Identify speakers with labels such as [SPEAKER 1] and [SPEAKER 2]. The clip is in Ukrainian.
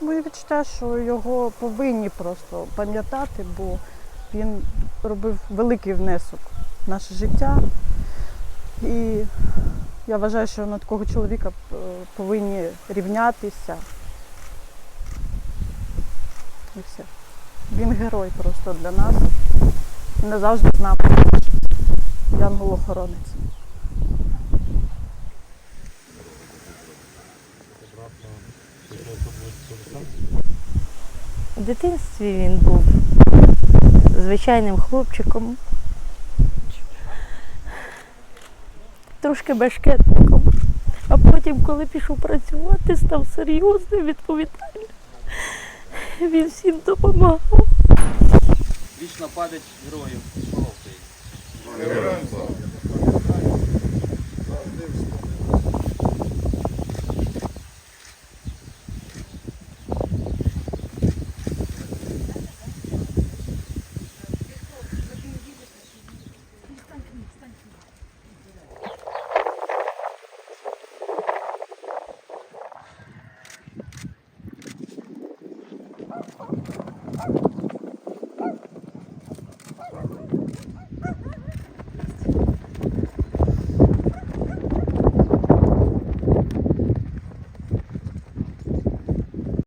[SPEAKER 1] Моє відчуття, що його повинні просто пам'ятати, бо він робив великий внесок в наше життя. І я вважаю, що на такого чоловіка е, повинні рівнятися. І все. Він герой просто для нас. Не завжди з нами. Янгол-охоронець.
[SPEAKER 2] У дитинстві він був звичайним хлопчиком, трошки бешкетником. А потім, коли пішов працювати, став серйозним, відповідальним. Він всім допомагав.
[SPEAKER 3] Вічна пам'ять героїв. Слава Україні!